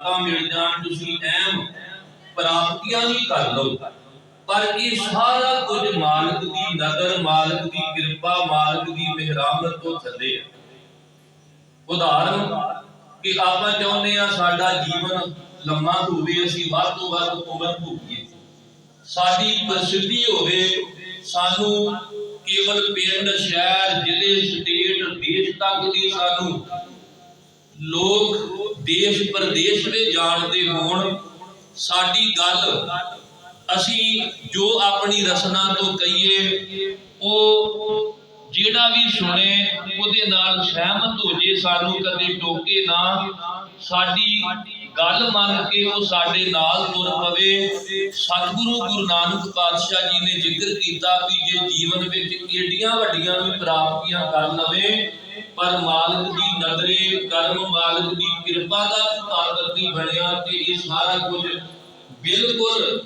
ਤਾਂ ਮਿਲ ਜਾਣ ਤੁਸੀਂ ਐਮ। ਪ੍ਰਾਪਤੀਆਂ ਵੀ ਕਰ ਲਓ। ਪਰ ਇਹ ਸਾਰਾ ਕੁਝ ਮਾਲਕ ਦੀ ਨਜ਼ਰ ਮਾਲਕ ਦੀ ਕਿਰਪਾ, ਮਾਲਕ ਦੀ ਮਿਹਰਾਮਤ ਤੋਂ ਥੱਲੇ ਹੈ ਉਦਾਹਰਨ ਕਿ ਆਪਾਂ ਚਾਹੁੰਦੇ ਆ ਸਾਡਾ ਜੀਵਨ ਲੰਮਾ ਹੋਵੇ, ਅਸੀਂ ਵੱਧ ਤੋਂ ਵੱਧ ਉਮਰ ਭੋਗੀਏ। ਸਾਡੀ ਪ੍ਰਸਿੱਧੀ ਹੋਵੇ, ਸਾਨੂੰ ਕੇਵਲ ਪਿੰਡ, ਸ਼ਹਿਰ, ਜ਼ਿਲ੍ਹੇ, ਸਟੇਟ, ਦੇਸ਼ ਤੱਕ ਦੀ ਸਾਨੂੰ ਲੋਕ ਦੇਸ਼ ਪ੍ਰਦੇਸ਼ ਵਿੱਚ ਜਾਣਦੇ ਹੋਣ, ਸਾਡੀ ਗੱਲ ਅਸੀਂ ਜੋ ਆਪਣੀ ਰਸਨਾ ਤੋਂ ਕਹੀਏ, ਉਹ ਜਿਹੜਾ ਵੀ ਸੁਣੇ, ਉਹਦੇ ਨਾਲ ਸਹਿਮਤ ਹੋ ਜੇ ਸਾਨੂੰ ਕਦੇ ਟੋਕੇ ਨਾ, ਸਾਡੀ ਗੱਲ ਮੰਨ ਕੇ ਉਹ ਸਾਡੇ ਨਾਲ ਤੁਰ ਪਵੇ। ਸਤਿਗੁਰੂ ਗੁਰੂ ਨਾਨਕ ਪਾਤਸ਼ਾਹ ਜੀ ਨੇ ਜ਼ਿਕਰ ਕੀਤਾ ਵੀ ਜੇ ਜੀਵਨ ਵਿੱਚ ਏਡੀਆਂ ਵੱਡੀਆਂ ਵੀ ਪ੍ਰਾਪਤੀਆਂ ਕਰ ਲਵੇ, ਪਰ ਮਾਲਕ ਦੀ ਨਜ਼ਰੇ, ਕਰਮ ਮਾਲਕ ਦੀ ਕਿਰਪਾ ਦਾ ਪਾਤਰ ਨਹੀਂ ਬਣਿਆ ਤੇ ਇਹ ਸਾਰਾ ਕੁਝ ਬਿਲਕੁਲ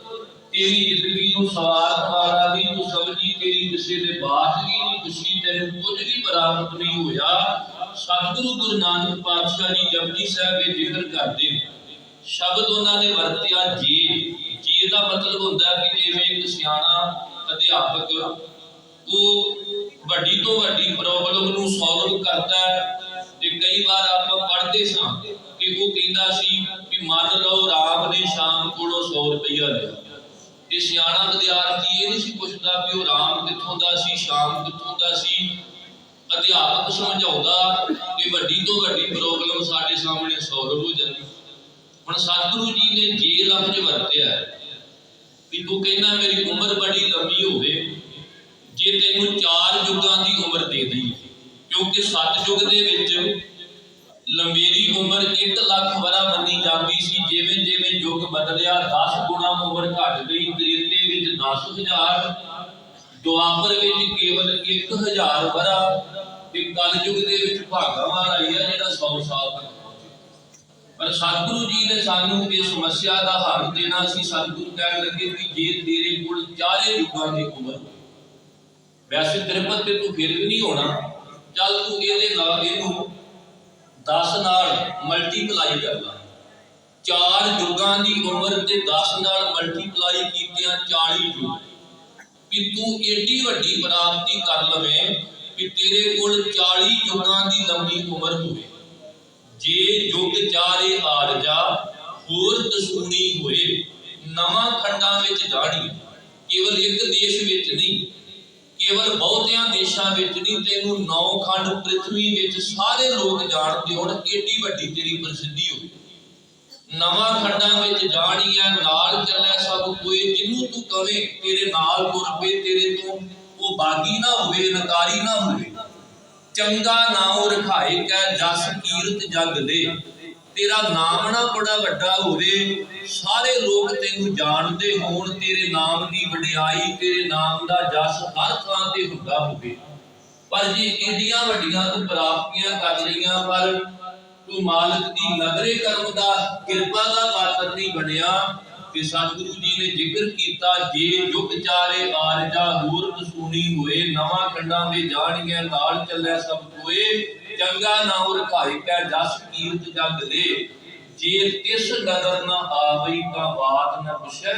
ਤੇਰੀ ਜ਼ਿੰਦਗੀ ਨੂੰ ਸਵਾਰ ਵਾਲਾ ਨਹੀਂ। ਤੂੰ ਸਮਝੀ ਤੇਰੀ ਕਿਸੇ ਦੇ ਬਾਤ ਦੀ ਨਹੀਂ ਖੁਸ਼ੀ ਤੈਨੂੰ ਕੁਝ ਵੀ ਪ੍ਰਾਪਤ ਨਹੀਂ ਹੋਇਆ। ਸਤਿਗੁਰੂ ਗੁਰੂ ਨਾਨਕ ਪਾਤਸ਼ਾਹ ਜੀ ਜਪਜੀ ਸਾਹਿਬ ਵਿੱਚ ਜ਼ਿਕਰ ਕਰਦੇ ਨੇ। ਸ਼ਬਦ ਉਹਨਾਂ ਨੇ ਵਰਤਿਆ ਜੀ। ਜੀ ਦਾ ਮਤਲਬ ਹੁੰਦਾ ਕਿ ਜਿਵੇਂ ਇੱਕ ਸਿਆਣਾ ਅਧਿਆਪਕ ਉਹ ਵੱਡੀ ਤੋਂ ਵੱਡੀ ਪ੍ਰੋਬਲਮ ਨੂੰ ਸੋਲਵ ਕਰਦਾ ਹੈ ਤੇ ਕਈ ਵਾਰ ਆਪਾਂ ਪੜ੍ਹਦੇ ਸਾਂ ਕਿ ਉਹ ਕਹਿੰਦਾ ਸੀ ਕਿ ਮੰਨ ਲਓ ਰਾਮ ਨੇ ਸ਼ਾਮ ਕੋਲੋਂ 100 ਰੁਪਇਆ ਲਿਆ। ਤੇ ਸਿਆਣਾ ਵਿਦਿਆਰਥੀ ਇਹ ਨਹੀਂ ਸੀ ਪੁੱਛਦਾ ਵੀ ਉਹ ਰਾਮ ਕਿੱਥੋਂ ਦਾ ਸੀ, ਸ਼ਾਮ ਕਿੱਥੋਂ ਦਾ ਸੀ। ਅਧਿਆਪਕ ਸਮਝਾਉਂਦਾ ਕਿ ਵੱਡੀ ਤੋਂ ਵੱਡੀ ਪ੍ਰੋਬਲਮ ਸਾਡੇ ਸਾਹਮਣੇ ਸੋਲਵ ਹੋ ਜਾਂਦੀ। ਹੁਣ ਸਤਿਗੁਰੂ ਜੀ ਨੇ ਜੇ ਲਫ਼ਜ਼ ਵਰਤਿਆ ਹੈ। ਤੂੰ ਕਹਿੰਦਾ ਮੇਰੀ ਉਮਰ ਬੜੀ ਲੰਮੀ ਹੋਵੇ, ਜੇ ਤੈਨੂੰ ਚਾਰ ਯੁੱਗਾਂ ਦੀ ਉਮਰ ਦੇ ਦਈ, ਕਿਉਂਕਿ ਸੱਤ ਯੁੱਗ ਦੇ ਵਿੱਚ ਲੰਮੇਰੀ ਉਮਰ 1 ਲੱਖ ਵਰਾ ਮੰਨੀ ਜਾਂਦੀ ਸੀ, ਜਿਵੇਂ ਜਿਵੇਂ ਯੁੱਗ ਬਦਲਿਆ 10 ਗੁਣਾ ਉਮਰ ਘਟ ਗਈ ਤ੍ਰੇਤੇ ਵਿੱਚ 10000 ਦੁਆਪਰ ਵਿੱਚ ਕੇਵਲ 1000 ਵਰਾ, ਤੇ ਕਲਯੁਗ ਦੇ ਵਿੱਚ ਭਾਗਾਵਾਨ ਆਈ ਹੈ ਜਿਹੜਾ 100 ਸਾਲ ਤੱਕ। ਪਰ ਸਤਿਗੁਰੂ ਜੀ ਨੇ ਸਾਨੂੰ ਇਹ ਸਮੱਸਿਆ ਦਾ ਹੱਲ ਦੇਣਾ ਸੀ। ਸਤਿਗੁਰੂ ਕਹਿਣ ਲੱਗੇ ਕਿ ਜੇ ਤੇਰੇ ਕੋਲ ਚਾਰੇ ਯੁੱਗਾਂ ਦੀ ਉਮਰ ਵੈਸੇ ਤ੍ਰਿਪਤ ਤੇ ਤੂੰ ਫਿਰ ਵੀ ਨਹੀਂ ਹੋਣਾ। ਚੱਲ ਤੂੰ ਇਹਦੇ ਨਾਲ ਇਹਨੂੰ 10 ਨਾਲ ਮਲਟੀਪਲਾਈ ਕਰ ਲਾ। ਚਾਰ ਯੁੱਗਾਂ ਦੀ ਉਮਰ ਤੇ 10 ਨਾਲ ਮਲਟੀਪਲਾਈ ਕੀਤਿਆਂ 40 ਯੁੱਗ ਵੀ ਤੂੰ ਏਡੀ ਵੱਡੀ ਪ੍ਰਾਪਤੀ ਕਰ ਲਵੇਂ ਕਿ ਤੇਰੇ ਕੋਲ 40 ਯੁੱਗਾਂ ਜੇ ਯੁੱਗ ਚਾਰੇ ਆਰਜਾ, ਹੋਰ ਦਸੂਣੀ ਹੋਏ, ਨਵਾਂ ਖੰਡਾਂ ਵਿੱਚ ਜਾਣੀ, ਕੇਵਲ ਇੱਕ ਦੇਸ਼ ਵਿੱਚ ਨਹੀਂ, ਕੇਵਲ ਬਹੁਤਿਆਂ ਦੇਸ਼ਾਂ ਵਿੱਚ ਨਹੀਂ, ਤੈਨੂੰ ਨੌ ਖੰਡ ਪ੍ਰithvi ਵਿੱਚ ਸਾਰੇ ਲੋਕ ਜਾਣਦੇ ਹੋਣ, ਏਡੀ ਵੱਡੀ ਤੇਰੀ ਪ੍ਰਸਿੱਧੀ ਹੋਵੇ। ਨਵਾਂ ਖੰਡਾਂ ਵਿੱਚ ਜਾਣੀ ਹੈ ਨਾਲ ਚੱਲੇ ਸਭ ਕੋਈ ਜਿਹਨੂੰ ਤੂੰ ਕਵੇਂ, ਤੇਰੇ ਨਾਲ ਤੁਰ ਪਏ, ਤੇਰੇ ਤੋਂ ਉਹ ਬਾਗੀ ਨਾ ਹੋਵੇ, ਨਕਾਰੀ ਨਾ ਹੋਵੇ। ਚੰਗਾ ਨਾਮ ਰਖਾਏ ਕੈ ਜਸ ਕੀਰਤ ਜਗ ਦੇ। ਤੇਰਾ ਨਾਮ ਨਾ ਬੜਾ ਵੱਡਾ ਹੋਵੇ, ਸਾਰੇ ਲੋਕ ਤੈਨੂੰ ਜਾਣਦੇ ਹੋਣ, ਤੇਰੇ ਨਾਮ ਦੀ ਵਡਿਆਈ, ਤੇਰੇ ਨਾਮ ਦਾ ਜਸ ਹਰ ਥਾਂ ਤੇ ਹੁੰਦਾ ਹੋਵੇ। ਪਰ ਜੇ ਇੰਡੀਆਂ ਵੱਡੀਆਂ ਤੂੰ ਪ੍ਰਾਪਤੀਆਂ ਕਰ ਲਈਆਂ, ਪਰ ਤੂੰ ਮਾਲਕ ਦੀ ਨਜ਼ਰੇ ਕਰਮ ਦਾ, ਕਿਰਪਾ ਦਾ ਪਾਤਰ ਨਹੀਂ ਬਣਿਆ, ਤੇ ਸਤਿਗੁਰੂ ਜੀ ਨੇ ਜ਼ਿਕਰ ਕੀਤਾ, ਜੇ ਯੁਗ ਚਾਰੇ ਆਰਜਾ ਹੋਰ ਕਸੂਨੀ ਹੋਏ, ਨਵਾਂ ਖੰਡਾਂ ਵਿੱਚ ਜਾਣੀਆਂ, ਨਾਲ ਚੱਲੇ ਸਭ ਕੋਏ। ਚੰਗਾ ਨਾਮ ਰਖਾਈ ਕੈ ਜਸ ਕੀਰਤ ਜਗ ਦੇ ਜੇ ਤਿਸ ਨਦਰ ਨਾ ਆਵਈ ਤਾਂ ਬਾਤ ਨਾ ਪੁਛੈ।